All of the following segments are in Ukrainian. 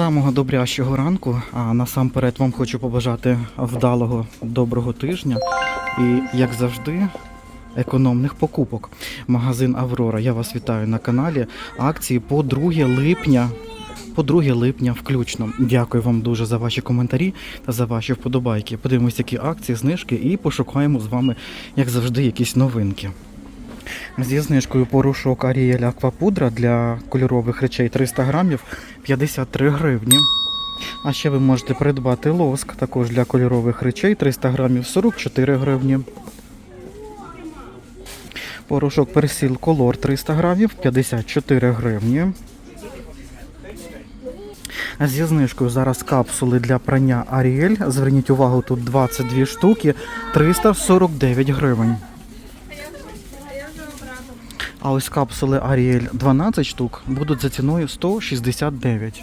Самого добрящого ранку, а насамперед вам хочу побажати вдалого доброго тижня і, як завжди, економних покупок. Магазин Аврора. Я вас вітаю на каналі. Акції по 2 липня. По 2 липня включно. Дякую вам дуже за ваші коментарі та за ваші вподобайки. Подивимось, які акції, знижки і пошукаємо з вами, як завжди, якісь новинки. Зі знижкою порошок Аріель Аквапудра для кольорових речей 300 грамів 53 гривні. А ще ви можете придбати лоск також для кольорових речей 300 грамів 44 гривні. Порошок персіл колор 300 грамів 54 гривні. Зі знижкою зараз капсули для прання Аріель. Зверніть увагу, тут 22 штуки 349 гривень. А ось капсули Ariel 12 штук будуть за ціною 169.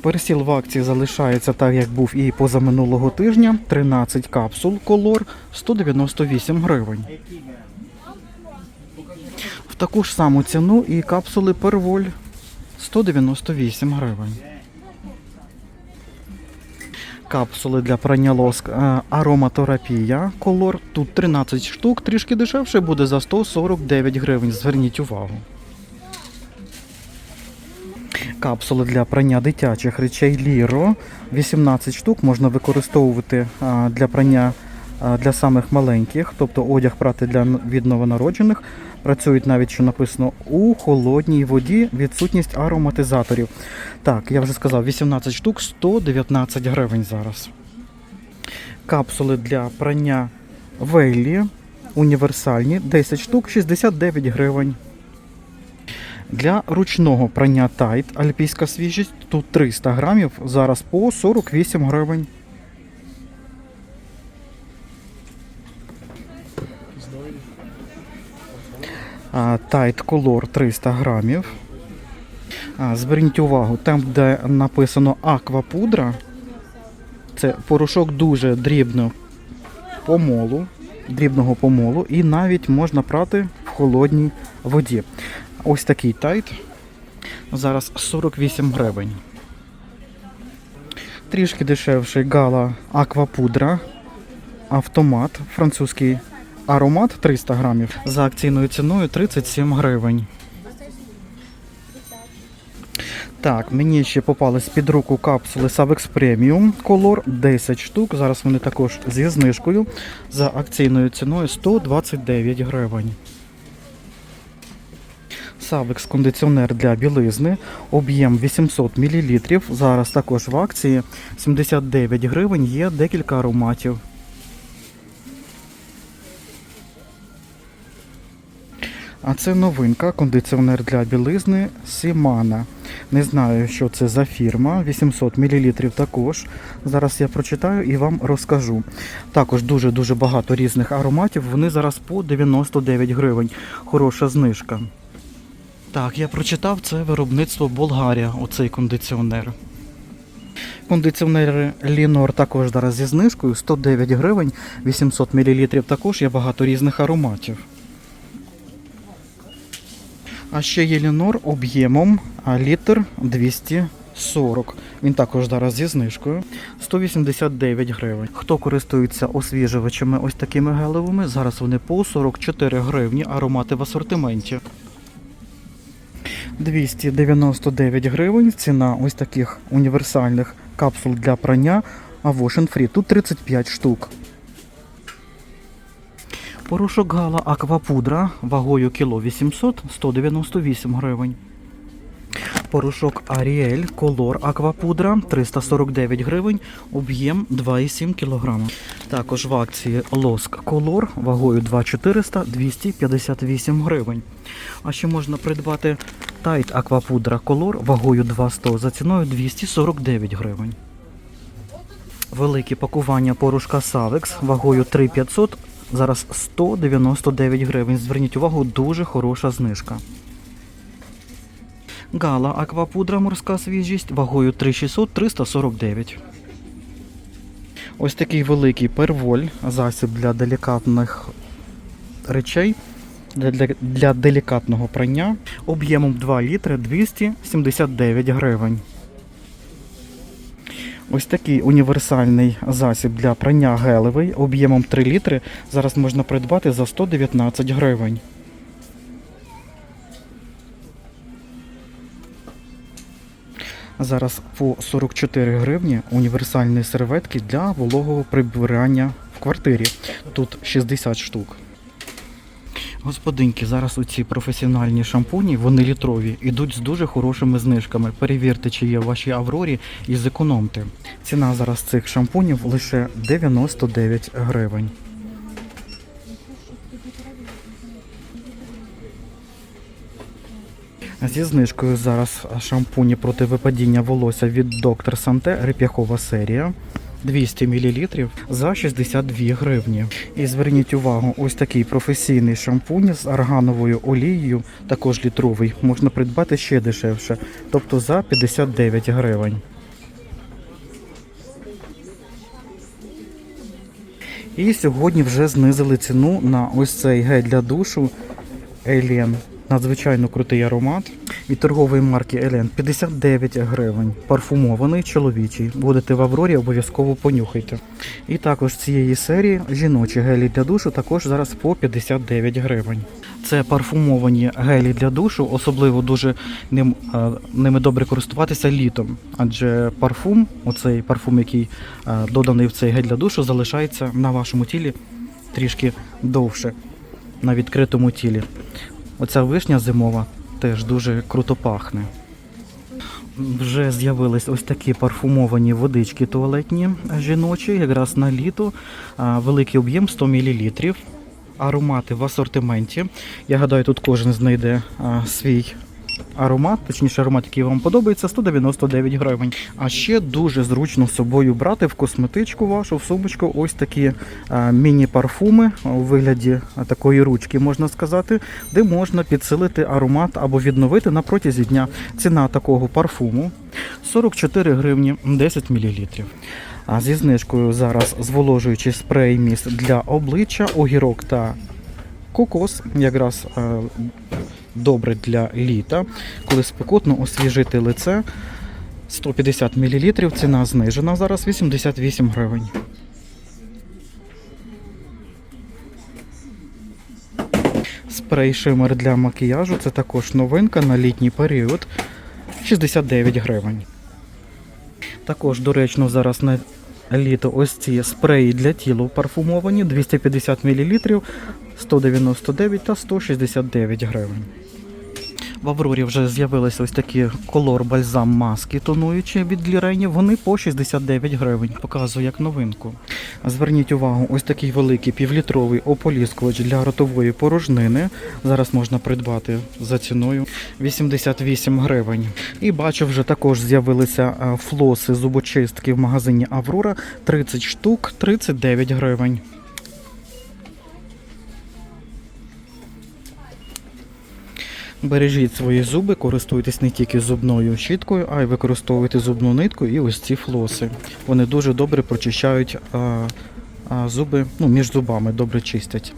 Пересіл в акції залишається так, як був і позаминулого тижня. 13 капсул колор 198 гривень. В таку ж саму ціну і капсули Перволь 198 гривень. Капсули для прання лоск е, ароматерапія колор. Тут 13 штук, трішки дешевше буде за 149 гривень. Зверніть увагу. Капсули для прання дитячих речей Ліро. 18 штук можна використовувати для прання для самих маленьких, тобто одяг прати для від новонароджених. Працюють навіть, що написано, у холодній воді відсутність ароматизаторів. Так, я вже сказав, 18 штук, 119 гривень зараз. Капсули для прання Вейлі універсальні, 10 штук, 69 гривень. Для ручного прання Тайт альпійська свіжість тут 300 грамів, зараз по 48 гривень. Тайт Color 300 грамів. Зверніть увагу, там, де написано аквапудра, це порошок дуже дрібно помолу, дрібного помолу, і навіть можна прати в холодній воді. Ось такий тайт. Зараз 48 гривень. Трішки дешевший гала аквапудра. Автомат, французький аромат 300 грамів за акційною ціною 37 гривень. Так, мені ще попались під руку капсули Savex Premium Color 10 штук. Зараз вони також зі знижкою за акційною ціною 129 гривень. Savex кондиціонер для білизни, об'єм 800 мл. Зараз також в акції 79 гривень, є декілька ароматів. А це новинка, кондиціонер для білизни Сімана. Не знаю, що це за фірма. 800 мл також. Зараз я прочитаю і вам розкажу. Також дуже-дуже багато різних ароматів. Вони зараз по 99 гривень. Хороша знижка. Так, я прочитав це виробництво Болгарія, оцей кондиціонер. Кондиціонери Лінор також зараз зі знижкою 109 гривень, 800 мл також є багато різних ароматів. А ще є Лінор об'ємом літр 240. Він також зараз зі знижкою 189 гривень. Хто користується освіжувачами ось такими гелевими, зараз вони по 44 гривні, аромати в асортименті. 299 гривень. Ціна ось таких універсальних капсул для прання Wash Free. Тут 35 штук. Порошок Гала Аквапудра вагою кіло 800 198 гривень. Порошок Аріель Колор Аквапудра 349 гривень, об'єм 2,7 кг. Також в акції Лоск Колор вагою 2400 258 гривень. А ще можна придбати Тайт Аквапудра Колор вагою 200 за ціною 249 гривень. Велике пакування порошка Savex вагою 3500 зараз 199 гривень. Зверніть увагу, дуже хороша знижка. Гала аквапудра морська свіжість вагою 3600 349. Ось такий великий перволь, засіб для делікатних речей для, для, делікатного прання об'ємом 2 літри 279 гривень. Ось такий універсальний засіб для прання гелевий об'ємом 3 літри зараз можна придбати за 119 гривень. Зараз по 44 гривні універсальні серветки для вологого прибирання в квартирі. Тут 60 штук. Господинки, зараз оці професіональні шампуні, вони літрові, ідуть з дуже хорошими знижками. Перевірте, чи є в вашій Аврорі і зекономте. Ціна зараз цих шампунів лише 99 гривень. Зі знижкою зараз шампуні проти випадіння волосся від Доктор Санте реп'яхова серія. 200 мл за 62 гривні. І зверніть увагу, ось такий професійний шампунь з аргановою олією, також літровий, можна придбати ще дешевше, тобто за 59 гривень. І сьогодні вже знизили ціну на ось цей гель для душу Alien. Надзвичайно крутий аромат. Від торгової марки Елен 59 гривень. Парфумований чоловічий. Будете в Аврорі, обов'язково понюхайте. І також цієї серії жіночі гелі для душу також зараз по 59 гривень. Це парфумовані гелі для душу, особливо дуже ним, е, ними добре користуватися літом. Адже парфум, оцей парфум, який е, доданий в цей гель для душу, залишається на вашому тілі трішки довше на відкритому тілі. Оця вишня зимова теж дуже круто пахне. Вже з'явились ось такі парфумовані водички туалетні жіночі, якраз на літо. Великий об'єм 100 мл. Аромати в асортименті. Я гадаю, тут кожен знайде свій аромат, точніше аромат, який вам подобається, 199 гривень. А ще дуже зручно з собою брати в косметичку вашу, в сумочку, ось такі міні-парфуми у вигляді такої ручки, можна сказати, де можна підсилити аромат або відновити на протязі дня. Ціна такого парфуму 44 гривні 10 мл. А зі знижкою зараз зволожуючий спрей міст для обличчя, огірок та кокос, якраз е, добре для літа, коли спекотно освіжити лице. 150 мл, ціна знижена зараз 88 гривень. Спрей шимер для макіяжу це також новинка на літній період 69 гривень. Також доречно зараз на літо ось ці спреї для тіла парфумовані 250 мл 199 та 169 гривень. В Аврорі вже з'явилися ось такі колор бальзам маски тонуючі від Лірені. Вони по 69 гривень. Показую як новинку. Зверніть увагу, ось такий великий півлітровий ополіскувач для ротової порожнини. Зараз можна придбати за ціною 88 гривень. І бачу, вже також з'явилися е, флоси зубочистки в магазині Аврора 30 штук, 39 гривень. Бережіть свої зуби, користуйтесь не тільки зубною щіткою, а й використовуйте зубну нитку і ось ці флоси. Вони дуже добре прочищають а, а, зуби, ну, між зубами добре чистять.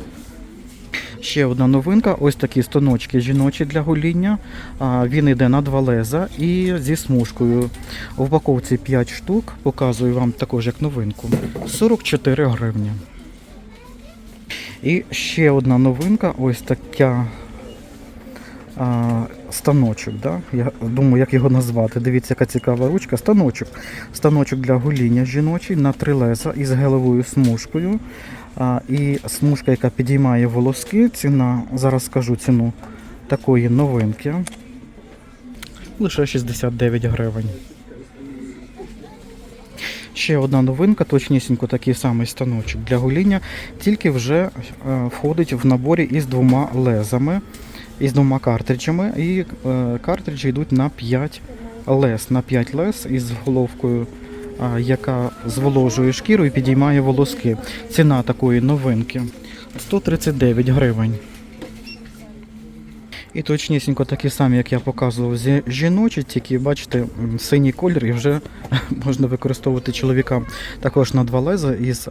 Ще одна новинка: ось такі стоночки жіночі для гоління. Він йде на два леза і зі смужкою. У упаковці 5 штук. Показую вам також як новинку. 44 гривні. І ще одна новинка, ось така а, станочок. Да? Я думаю, як його назвати. Дивіться, яка цікава ручка. Станочок. Станочок для гоління жіночий на три леза із гелевою смужкою. А, і смужка, яка підіймає волоски. Ціна, зараз скажу ціну такої новинки. Лише 69 гривень. Ще одна новинка, точнісінько такий самий станочок для гоління, тільки вже е, входить в наборі із двома лезами із двома картриджами. І е, картриджі йдуть на 5 лез. На 5 лез із головкою, е, яка зволожує шкіру і підіймає волоски. Ціна такої новинки 139 гривень. І точнісінько такі самі, як я показував, зі- жіночі, тільки бачите, синій колір і вже можна використовувати чоловікам. Також на два леза із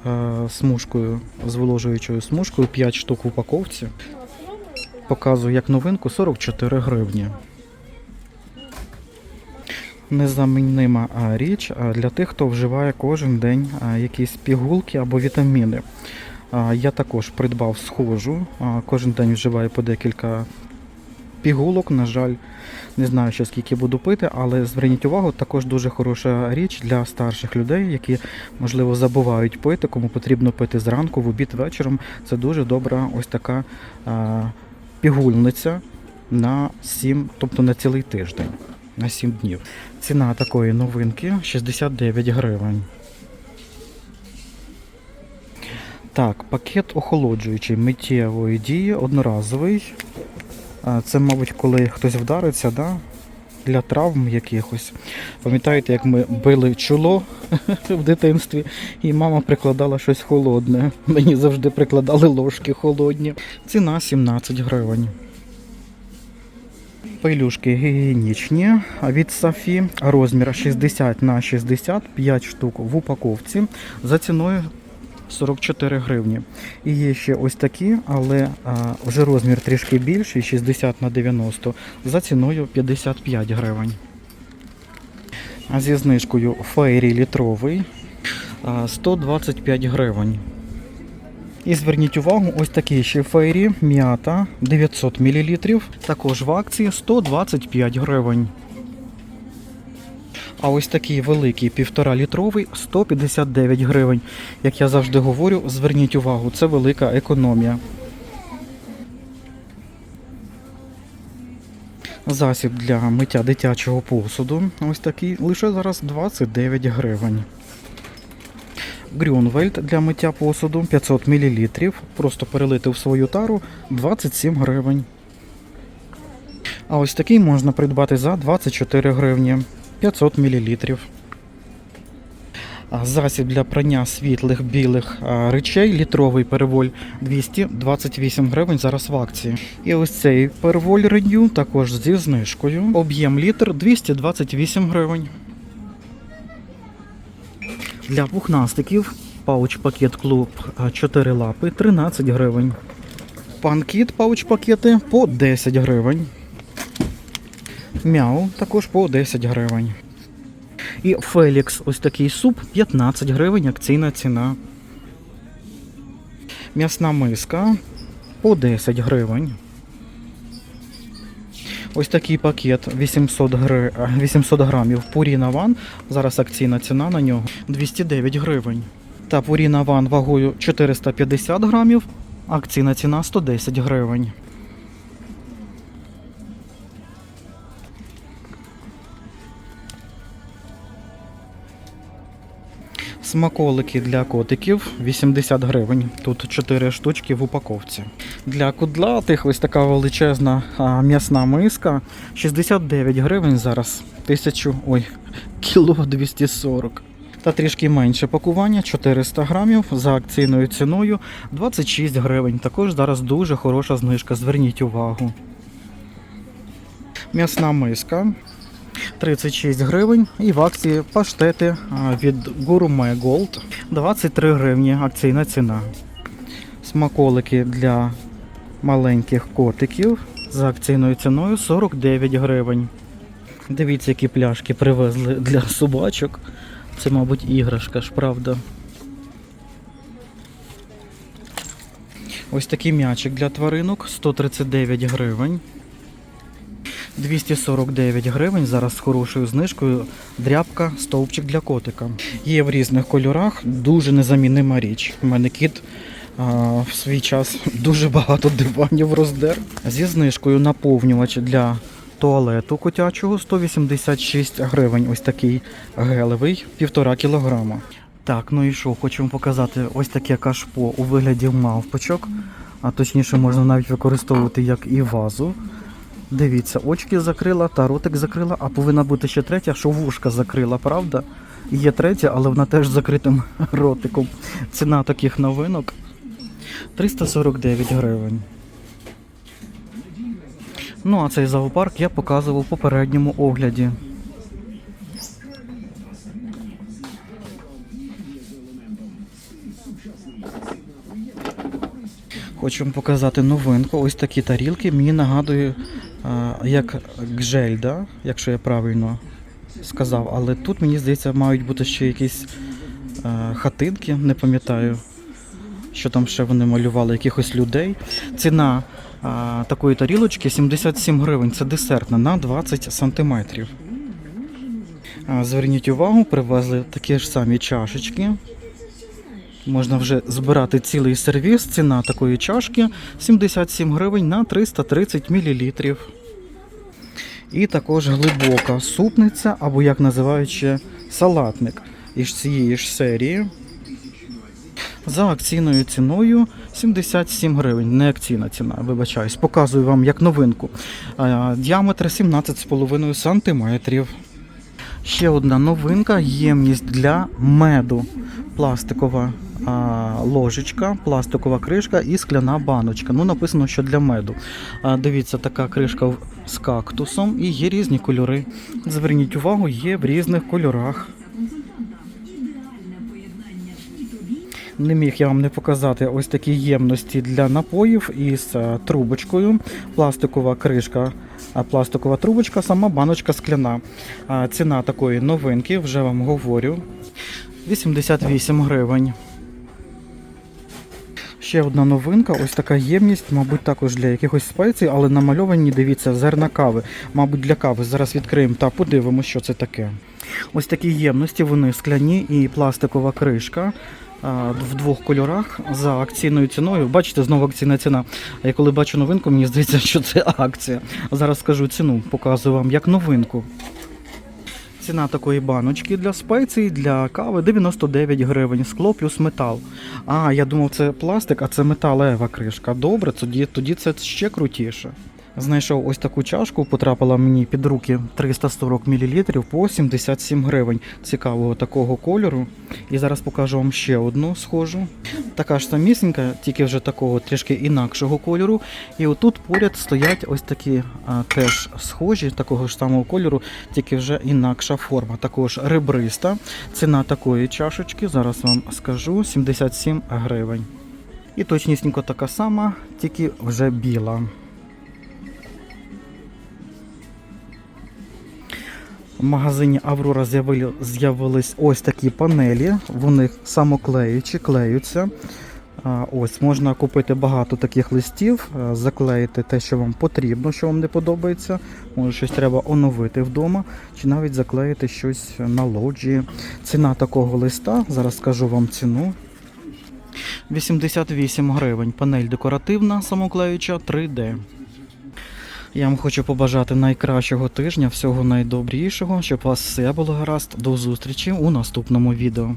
смужкою, зволожуючою смужкою, 5 штук в упаковці. Показую як новинку 44 гривні. Незаміннима а, річ для тих, хто вживає кожен день якісь пігулки або вітаміни. Я також придбав схожу, кожен день вживаю по декілька пігулок. На жаль, не знаю ще скільки буду пити, але зверніть увагу, також дуже хороша річ для старших людей, які, можливо, забувають пити, кому потрібно пити зранку, в обід вечором. Це дуже добра ось така пігульниця на 7, тобто на цілий тиждень, на 7 днів. Ціна такої новинки 69 гривень. Так, пакет охолоджуючий миттєвої дії, одноразовий. Це, мабуть, коли хтось вдариться, да? Для травм якихось. Пам'ятаєте, як ми били чоло в дитинстві, і мама прикладала щось холодне. Мені завжди прикладали ложки холодні. Ціна 17 гривень. Пилюшки гігієнічні від Сафі, розмір 60 на 60, 5 штук в упаковці за ціною 44 гривні. І є ще ось такі, але а, вже розмір трішки більший, 60 на 90, за ціною 55 гривень. А зі знижкою фейрі літровий 125 гривень. І зверніть увагу, ось такі ще фейрі м'ята 900 мл, також в акції 125 гривень. А ось такий великий півтора літровий 159 гривень. Як я завжди говорю, зверніть увагу, це велика економія. Засіб для миття дитячого посуду. Ось такий лише зараз 29 гривень. Грюнвельд для миття посуду 500 мл. Просто перелити в свою тару 27 гривень. А ось такий можна придбати за 24 гривні 500 мл. Засіб для прання світлих білих речей, літровий переволь 228 гривень зараз в акції. І ось цей переволь Renew також зі знижкою. Об'єм літр 228 гривень. Для пухнастиків пауч-пакет клуб 4 лапи 13 гривень. Панкіт пауч-пакети по 10 гривень. Мяу також по 10 гривень. І Фелікс ось такий суп 15 гривень, акційна ціна. М'ясна миска по 10 гривень. Ось такий пакет 800, гри... а, 800 грамів Purina One. Зараз акційна ціна на нього 209 гривень. Та Purina One вагою 450 грамів. Акційна ціна 110 гривень. Смаколики для котиків 80 гривень. Тут 4 штучки в упаковці. Для кудлатих ось така величезна м'ясна миска 69 гривень зараз. Тисячу, ой, кіло 240. Та трішки менше пакування 400 грамів за акційною ціною 26 гривень. Також зараз дуже хороша знижка. Зверніть увагу. М'ясна миска 36 гривень. І в акції паштети а, від Gourmet Gold 23 гривні. Акційна ціна. Смаколики для маленьких котиків за акційною ціною 49 гривень. Дивіться, які пляшки привезли для собачок. Це, мабуть, іграшка ж, правда. Ось такий м'ячик для тваринок 139 гривень. 249 гривень. Зараз з хорошою знижкою дрябка, стовпчик для котика. Є в різних кольорах, дуже незаміннима річ. У мене кіт а, в свій час дуже багато диванів роздер. Зі знижкою наповнювач для туалету котячого 186 гривень. Ось такий гелевий, півтора кілограма. Так, ну і що, хочу показати ось таке кашпо у вигляді мавпочок. А точніше можна навіть використовувати як і вазу. Дивіться, очки закрила та ротик закрила, а повинна бути ще третя, що вушка закрила, правда? Є третя, але вона теж з закритим ротиком. Ціна таких новинок 349 гривень. Ну, а цей зоопарк я показував в попередньому огляді. Хочу вам показати новинку. Ось такі тарілки. Мені нагадує, як гжельда, якщо я правильно сказав. Але тут, мені здається, мають бути ще якісь а, хатинки, не пам'ятаю, що там ще вони малювали, якихось людей. Ціна а, такої тарілочки 77 гривень. Це десертна на 20 сантиметрів. Зверніть увагу, привезли такі ж самі чашечки. Можна вже збирати цілий сервіс. Ціна такої чашки 77 гривень на 330 мл. І також глибока супниця, або як називають ще салатник із цієї ж серії. За акційною ціною 77 гривень. Не акційна ціна, вибачаюсь. Показую вам як новинку. Діаметр 17,5 см. Ще одна новинка ємність для меду. Пластикова а, ложечка, пластикова кришка і скляна баночка. Ну, написано, що для меду. А, дивіться, така кришка з кактусом і є різні кольори. Зверніть увагу, є в різних кольорах. Не міг я вам не показати ось такі ємності для напоїв із е, трубочкою. Пластикова кришка, пластикова трубочка, сама баночка скляна. Ціна такої новинки, вже вам говорю. 88 гривень. Ще одна новинка, ось така ємність, мабуть, також для якихось спецій, але намальовані, дивіться, зерна кави. Мабуть, для кави. Зараз відкриємо та подивимося, що це таке. Ось такі ємності, вони скляні і пластикова кришка. А, В двох кольорах за акційною ціною. Бачите, знову акційна ціна. Я коли бачу новинку, мені здається, що це акція. Зараз скажу ціну, показую вам як новинку. Ціна такої баночки для спецій, для кави 99 гривень, скло плюс метал. А, я думав, це пластик, а це металева кришка. Добре, тоді, тоді це ще крутіше. Знайшов ось таку чашку, потрапила мені під руки 340 мл по 77 гривень. Цікавого такого кольору. І зараз покажу вам ще одну схожу. Така ж самісінька, тільки вже такого трішки інакшого кольору. І отут поряд стоять ось такі а, теж схожі, такого ж самого кольору, тільки вже інакша форма. Також ребриста. Ціна такої чашечки, зараз вам скажу, 77 гривень. І точнісінько така сама, тільки вже біла. В магазині Аврора з'явили, з'явились ось такі панелі. Вони самоклеючі, клеються. Ось можна купити багато таких листів, заклеїти те, що вам потрібно, що вам не подобається. Може, щось треба оновити вдома, чи навіть заклеїти щось на лоджії. Ціна такого листа, зараз скажу вам ціну. 88 гривень. Панель декоративна, самоклеюча 3D. Я вам хочу побажати найкращого тижня, всього найдобрішого, щоб вас все було гаразд. До зустрічі у наступному відео.